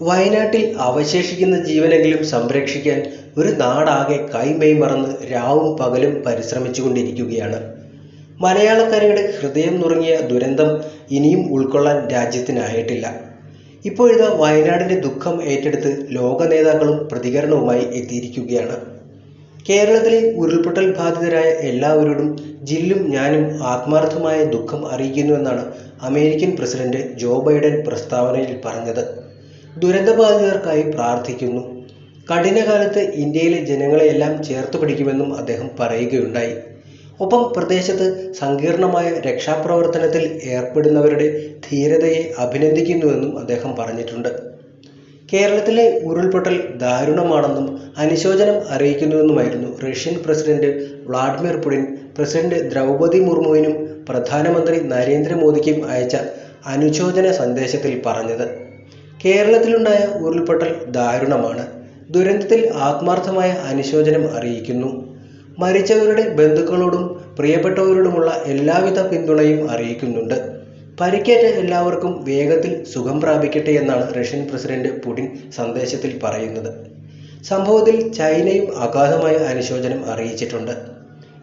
വയനാട്ടിൽ അവശേഷിക്കുന്ന ജീവനെങ്കിലും സംരക്ഷിക്കാൻ ഒരു നാടാകെ കൈമെയ് മറന്ന് രാവും പകലും പരിശ്രമിച്ചുകൊണ്ടിരിക്കുകയാണ്. മലയാളക്കരയുടെ ഹൃദയം നുറുങ്ങിയ ദുരന്തം ഇനിയും ഉൾക്കൊള്ളാൻ രാജ്യത്തിനായിട്ടില്ല. ഇപ്പോഴിതാ വയനാടിന്റെ ദുഃഖം ഏറ്റെടുത്ത് ലോക നേതാക്കളും പ്രതികരണവുമായി എത്തിയിരിക്കുകയാണ്. കേരളത്തിലെ ഉരുൾപൊട്ടൽ ബാധിതരായ എല്ലാവരോടും ജില്ലും ഞാനും ആത്മാർത്ഥമായ ദുഃഖം അറിയിക്കുന്നുവെന്നാണ് അമേരിക്കൻ പ്രസിഡന്റ് ജോ ബൈഡൻ പ്രസ്താവനയിൽ പറഞ്ഞത്. ദുരന്തബാധിതർക്കായി പ്രാർത്ഥിക്കുന്നു. കഠിനകാലത്ത് ഇന്ത്യയിലെ ജനങ്ങളെയെല്ലാം ചേർത്ത് പിടിക്കുമെന്നും അദ്ദേഹം പറയുകയുണ്ടായി. ഒപ്പം പ്രദേശത്ത് സങ്കീർണമായ രക്ഷാപ്രവർത്തനത്തിൽ ഏർപ്പെടുന്നവരുടെ ധീരതയെ അഭിനന്ദിക്കുന്നുവെന്നും അദ്ദേഹം പറഞ്ഞിട്ടുണ്ട്. കേരളത്തിലെ ഉരുൾപൊട്ടൽ ദാരുണമാണെന്നും അനുശോചനം അറിയിക്കുന്നുവെന്നുമായിരുന്നു Russian president Vladimir Putin president Droupadi മുർമുവിനും പ്രധാനമന്ത്രി നരേന്ദ്രമോദിക്കും അയച്ച അനുശോചന സന്ദേശത്തിൽ പറഞ്ഞത്. കേരളത്തിലുണ്ടായ ഉരുൾപൊട്ടൽ ദാരുണമാണ്. ദുരന്തത്തിൽ ആത്മാർത്ഥമായ അനുശോചനം അറിയിക്കുന്നു. മരിച്ചവരുടെ ബന്ധുക്കളോടും പ്രിയപ്പെട്ടവരോടുമുള്ള എല്ലാവിധ പിന്തുണയും അറിയിക്കുന്നുണ്ട്. പരിക്കേറ്റ എല്ലാവർക്കും വേഗത്തിൽ സുഖം പ്രാപിക്കട്ടെ എന്നാണ് റഷ്യൻ പ്രസിഡന്റ് പുടിൻ സന്ദേശത്തിൽ പറയുന്നത്. സംഭവത്തിൽ ചൈനയും അഗാധമായ അനുശോചനം അറിയിച്ചിട്ടുണ്ട്.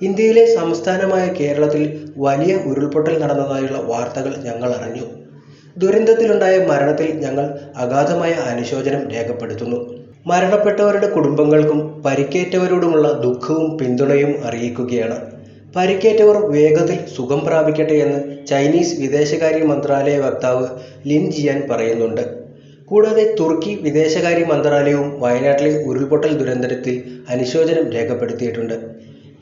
ഇന്ത്യയിലെ സംസ്ഥാനമായ കേരളത്തിൽ വലിയ ഉരുൾപൊട്ടൽ നടന്നതായുള്ള വാർത്തകൾ ഞങ്ങൾ അറിഞ്ഞു. ദുരന്തത്തിലുണ്ടായ മരണത്തിൽ ഞങ്ങൾ അഗാധമായ അനുശോചനം രേഖപ്പെടുത്തുന്നു. മരണപ്പെട്ടവരുടെ കുടുംബങ്ങൾക്കും പരിക്കേറ്റവരോടുമുള്ള ദുഃഖവും പിന്തുണയും അറിയിക്കുകയാണ്. പരിക്കേറ്റവർ വേഗത്തിൽ സുഖം പ്രാപിക്കട്ടെ എന്ന് ചൈനീസ് വിദേശകാര്യ മന്ത്രാലയ വക്താവ് ലിൻ ജിയാൻ പറയുന്നുണ്ട്. കൂടാതെ തുർക്കി വിദേശകാര്യ മന്ത്രാലയവും വയനാട്ടിലെ ഉരുൾപൊട്ടൽ ദുരന്തത്തിൽ അനുശോചനം രേഖപ്പെടുത്തിയിട്ടുണ്ട്.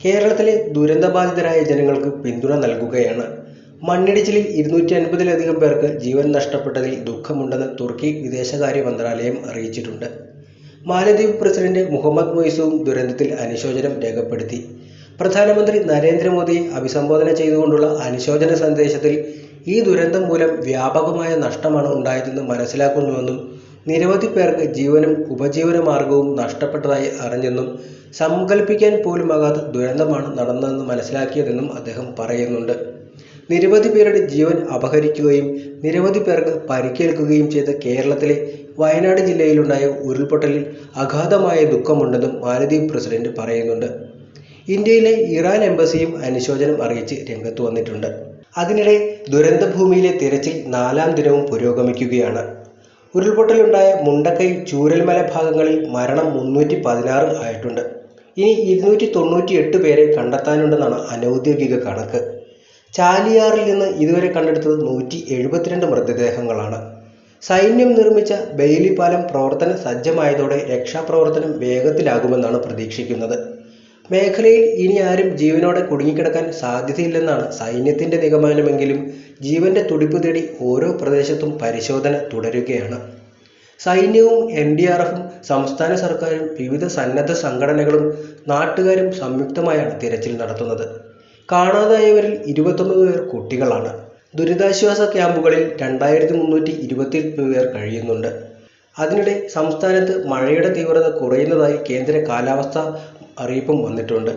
കേരളത്തിലെ ദുരന്തബാധിതരായ ജനങ്ങൾക്ക് പിന്തുണ നൽകുകയാണ്. മണ്ണിടിച്ചിലിൽ ഇരുന്നൂറ്റി അൻപതിലധികം പേർക്ക് ജീവൻ നഷ്ടപ്പെട്ടതിൽ ദുഃഖമുണ്ടെന്ന് തുർക്കി വിദേശകാര്യ മന്ത്രാലയം അറിയിച്ചിട്ടുണ്ട്. മാലദ്വീപ് പ്രസിഡന്റ് മുഹമ്മദ് മൊയ്സുവും ദുരന്തത്തിൽ അനുശോചനം രേഖപ്പെടുത്തി. പ്രധാനമന്ത്രി നരേന്ദ്രമോദിയെ അഭിസംബോധന ചെയ്തുകൊണ്ടുള്ള അനുശോചന സന്ദേശത്തിൽ ഈ ദുരന്തം മൂലം വ്യാപകമായ നഷ്ടമാണ് ഉണ്ടായതെന്ന് മനസ്സിലാക്കുന്നുവെന്നും നിരവധി പേർക്ക് ജീവനും ഉപജീവന മാർഗവും നഷ്ടപ്പെട്ടതായി അറിഞ്ഞെന്നും സങ്കല്പിക്കാൻ പോലുമാകാത്ത ദുരന്തമാണ് നടന്നതെന്ന് മനസ്സിലാക്കിയതെന്നും അദ്ദേഹം പറയുന്നുണ്ട്. നിരവധി പേരുടെ ജീവൻ അപഹരിക്കുകയും നിരവധി പേർക്ക് പരിക്കേൽക്കുകയും ചെയ്ത കേരളത്തിലെ വയനാട് ജില്ലയിലുണ്ടായ ഉരുൾപൊട്ടലിൽ അഗാധമായ ദുഃഖമുണ്ടെന്നും മാലദ്വീപ് പ്രസിഡന്റ് പറയുന്നുണ്ട്. ഇന്ത്യയിലെ ഇറാൻ എംബസിയും അനുശോചനം അറിയിച്ച് രംഗത്ത് വന്നിട്ടുണ്ട്. അതിനിടെ ദുരന്തഭൂമിയിലെ തിരച്ചിൽ നാലാം ദിനവും പുരോഗമിക്കുകയാണ്. ഉരുൾപൊട്ടലുണ്ടായ മുണ്ടക്കൈ ചൂരൽമല ഭാഗങ്ങളിൽ മരണം മുന്നൂറ്റി പതിനാറ് ആയിട്ടുണ്ട്. ഇനി ഇരുന്നൂറ്റി തൊണ്ണൂറ്റി എട്ട് പേരെ കണ്ടെത്താനുണ്ടെന്നാണ് അനൗദ്യോഗിക കണക്ക്. ചാലിയാറിൽ നിന്ന് ഇതുവരെ കണ്ടെടുത്തത് നൂറ്റി എഴുപത്തിരണ്ട് മൃതദേഹങ്ങളാണ്. സൈന്യം നിർമ്മിച്ച ബെയിലി പാലം പ്രവർത്തന സജ്ജമായതോടെ രക്ഷാപ്രവർത്തനം വേഗത്തിലാകുമെന്നാണ് പ്രതീക്ഷിക്കുന്നത്. മേഖലയിൽ ഇനി ആരും ജീവനോടെ കുടുങ്ങിക്കിടക്കാൻ സാധ്യതയില്ലെന്നാണ് സൈന്യത്തിന്റെ നിഗമനമെങ്കിലും ജീവന്റെ തുടിപ്പ് തേടി ഓരോ പ്രദേശത്തും പരിശോധന തുടരുകയാണ്. സൈന്യവും എൻ ഡി ആർ എഫും സംസ്ഥാന സർക്കാരും വിവിധ സന്നദ്ധ സംഘടനകളും നാട്ടുകാരും സംയുക്തമായാണ് തിരച്ചിൽ നടത്തുന്നത്. കാണാതായവരിൽ ഇരുപത്തൊമ്പത് പേർ കുട്ടികളാണ്. ദുരിതാശ്വാസ ക്യാമ്പുകളിൽ രണ്ടായിരത്തി മുന്നൂറ്റി ഇരുപത്തി പേർ കഴിയുന്നുണ്ട്. അതിനിടെ സംസ്ഥാനത്ത് മഴയുടെ തീവ്രത കുറയുന്നതായി കേന്ദ്ര കാലാവസ്ഥാ അറിയിപ്പും വന്നിട്ടുണ്ട്.